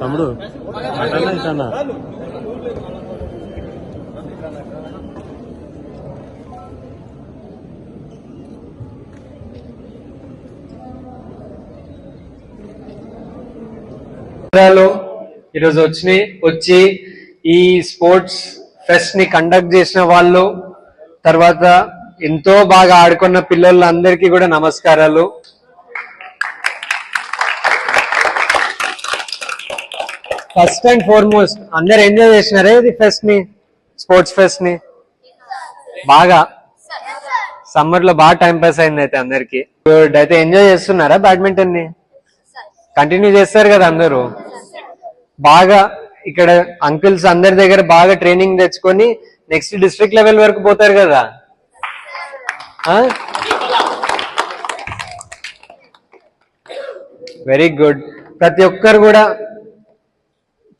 తమ్ముడు అటన్నా ఇటన్నా ఆంధ్రాలో ఈరోజు వచ్చి వచ్చి ఈ స్పోర్ట్స్ ఫెస్ట్ని కండక్ట్ చేసిన వాళ్ళు తర్వాత ఎంతో బాగా ఆడుకున్న పిల్లలందరికీ కూడా నమస్కారాలు. ఫస్ట్ అండ్ ఫార్మోస్ట్ అందరు ఎంజాయ్ చేసినారే ఇది ఫెస్ట్ని స్పోర్ట్స్ ఫెస్ట్ని? బాగా? సమ్మర్లో బాగా టైం పాస్ అయింది అయితే అందరికి అయితే ఎంజాయ్ చేస్తున్నారా బ్యాడ్మింటన్ని? కంటిన్యూ చేస్తారు కదా అందరూ. బాగా ఇక్కడ అంకుల్స్ అందరి దగ్గర బాగా ట్రైనింగ్ తెచ్చుకొని నెక్స్ట్ డిస్ట్రిక్ట్ లెవెల్ వరకు పోతారు కదా. వెరీ గుడ్ ప్రతి ఒక్కరు కూడా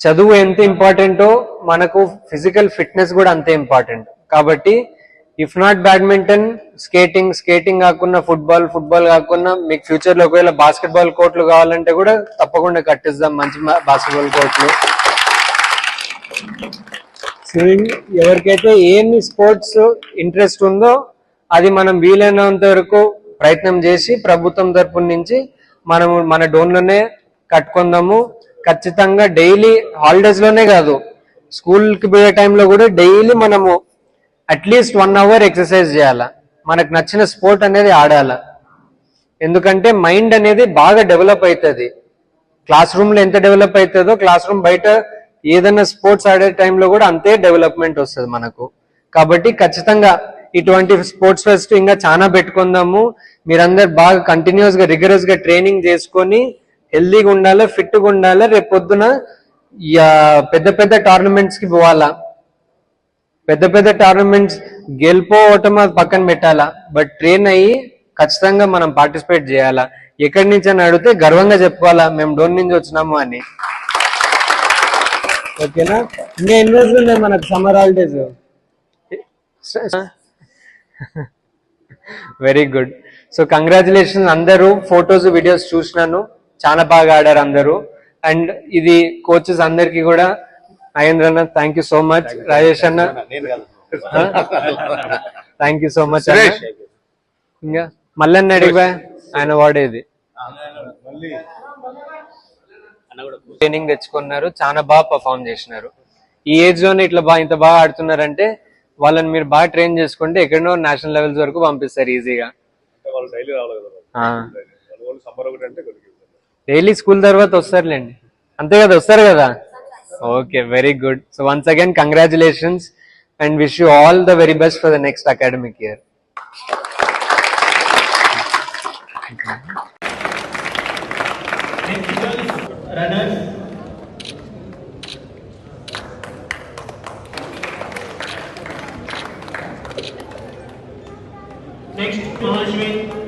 చదువు ఎంత ఇంపార్టెంటో మనకు ఫిజికల్ ఫిట్నెస్ కూడా అంతే ఇంపార్టెంట్ కాబట్టి if not badminton skating skating కాకుండా ఫుట్బాల్ ఫుట్బాల్ కాకుండా మీకు ఫ్యూచర్లో ఒకవేళ బాస్కెట్బాల్ కోర్టులు కావాలంటే కూడా తప్పకుండా కట్టిస్తాం. మంచి బాస్కెట్బాల్ కోర్టులు. స్విమ్మింగ్ ఎవరికైతే ఏమి స్పోర్ట్స్ ఇంట్రెస్ట్ ఉందో అది మనం వీలైనంత వరకు ప్రయత్నం చేసి ప్రభుత్వం తరపు నుంచి మనము మన డోన్లోనే కట్టుకుందాము. ఖచ్చితంగా డైలీ హాలిడేస్లోనే కాదు స్కూల్కి పోయే టైంలో కూడా డైలీ మనము అట్లీస్ట్ వన్ అవర్ ఎక్సర్సైజ్ చేయాలా? మనకు నచ్చిన స్పోర్ట్ అనేది ఆడాలా? ఎందుకంటే మైండ్ అనేది బాగా డెవలప్ అవుతుంది క్లాస్ రూమ్లో ఎంత డెవలప్ అవుతుందో క్లాస్ రూమ్ బయట ఏదైనా స్పోర్ట్స్ ఆడే టైంలో కూడా అంతే డెవలప్మెంట్ వస్తుంది మనకు. కాబట్టి ఖచ్చితంగా ఇటువంటి స్పోర్ట్స్ ఫెస్ట్ ఇంకా చాలా పెట్టుకుందాము. మీరందరు బాగా కంటిన్యూస్గా రిగరస్గా ట్రైనింగ్ చేసుకొని హెల్దీగా ఉండాలి ఫిట్గా ఉండాలా ఉండాలి రేపు పొద్దున పెద్ద పెద్ద టోర్నమెంట్స్కి పోవాలా? పెద్ద పెద్ద టోర్నమెంట్స్ గెలిపోవటం అది పక్కన పెట్టాలా? బట్ ట్రైన్ అయ్యి ఖచ్చితంగా మనం పార్టిసిపేట్ చేయాలా? ఎక్కడి నుంచి అని అడిగితే గర్వంగా చెప్పుకోవాలా? మేము డోన్ నుంచి వచ్చినాము అని. ఓకేనా? ఇంకా ఎన్ని రోజులు ఉన్నాయి మనకు summer holidays? Very good so congratulation అందరూ. ఫొటోస్ వీడియోస్ చూసినాను. చాలా బాగా ఆడారు అందరూ. అండ్ ఇది కోచెస్ అందరికి కూడా మహేంద్ర అన్న thank you so much Rajesh అన్న. థ్యాంక్ యూ సో మచ్ అన్న. ఇంకా మల్లన్న అడిగా ఆయన వాడేది. ట్రైనింగ్ తెచ్చుకున్నారు. చాలా బాగా పర్ఫామ్ చేసినారు. ఈ ఏజ్లోనే ఇట్లా బాగా ఇంత బాగా ఆడుతున్నారంటే వాళ్ళని మీరు బాగా ట్రైన్ చేసుకుంటే ఎక్కడో నేషనల్ లెవెల్స్ వరకు పంపిస్తారు ఈజీగా వాళ్ళు డైలీ రావాలి కదా వాళ్ళు. సమ్మర్ ఒకటి అంటే కొద్దిగా డైలీ స్కూల్ తర్వాత వస్తారులేండి. అంతే కదా వస్తారు కదా. Okay, very good. So once again, congratulations and wish you all the very best for the next academic year. Runners. Next, Mahashwin.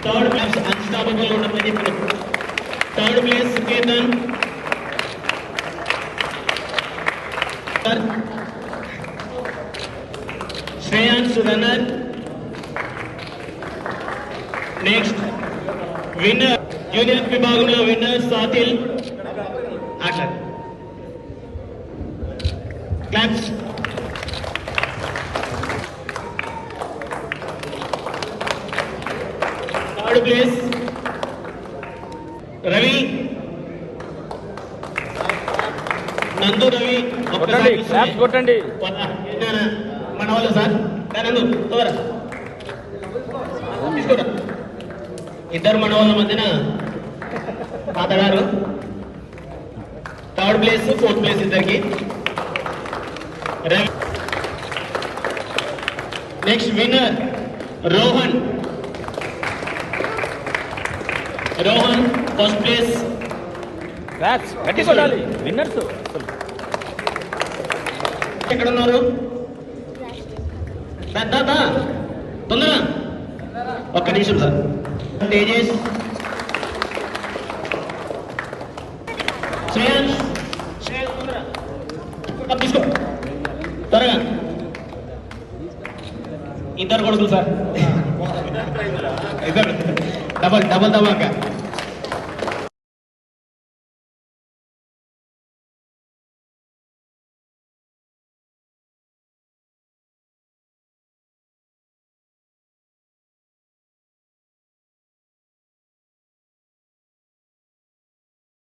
Third, unstoppable number the many Third place, Ketan. Shreyans, runner. Next, winner junior విభాగంలో winner సాతిల్ అట్లా claps third place Ravi. Nandu Ravi ఒక్కసారి claps కొట్టండి? మన వాళ్ళు sir? నందు తోరా తీసుకోరా. ఇద్దరు మన వాళ్ళ మధ్యన తాతగారు. థర్డ్ ప్లేస్ ఫోర్త్ ప్లేస్ ఇద్దరికి. Next winner Rohan. Rohan. First place claps గట్టి కొట్టాలి విన్నర్స్ ఎక్కడ ఉన్నారు? దా, దా, దా. తొందర ఒక్క నిమిషం సార్. తేజస్ శ్రేయాన్స్ తీసుకో. త్వరగా. ఇద్దరు కొడుకులు సార్. ఇద్దరు. డబల్ డబల్ ధమాకా